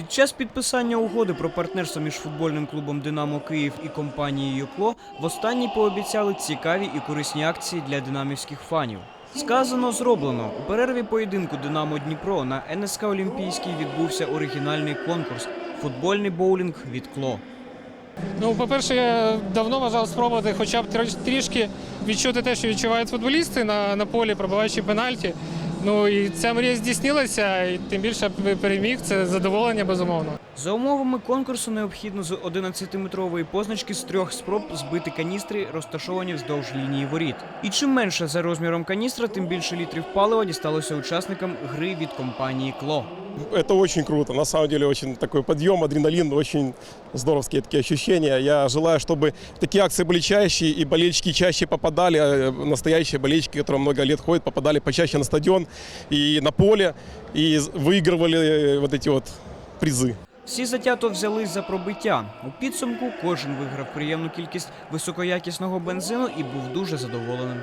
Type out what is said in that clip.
Під час підписання угоди про партнерство між футбольним клубом Динамо Київ і компанією Кло востаннє пообіцяли цікаві і корисні акції для динамівських фанів. Сказано, зроблено. У перерві поєдинку Динамо Дніпро на НСК Олімпійський відбувся оригінальний конкурс футбольний боулінг від Кло. Ну, по-перше, я давно бажав спробувати хоча б трішки відчути те, що відчувають футболісти на, на полі, пробиваючи пенальті. Ну і ця мрія здійснилася, і тим більше переміг. Це задоволення, безумовно. За умовами конкурсу необхідно з 11-метрової позначки з трьох спроб збити каністри, розташовані вздовж лінії воріт. І чим менше за розміром каністра, тим більше літрів палива дісталося учасникам гри від компанії Кло. Это очень круто. На самом деле очень такой подъем, адреналин, очень здоровские такие ощущения. Я желаю, чтобы такие акции были чаще и болельщики чаще попадали, э, настоящие болельщики, которые много лет ходят, попадали почаще на стадион и на поле и з- выигрывали э, вот эти вот призы. Всі затято взялись за пробиття. У підсумку кожен виграв приємну кількість високоякісного бензину і був дуже задоволеним.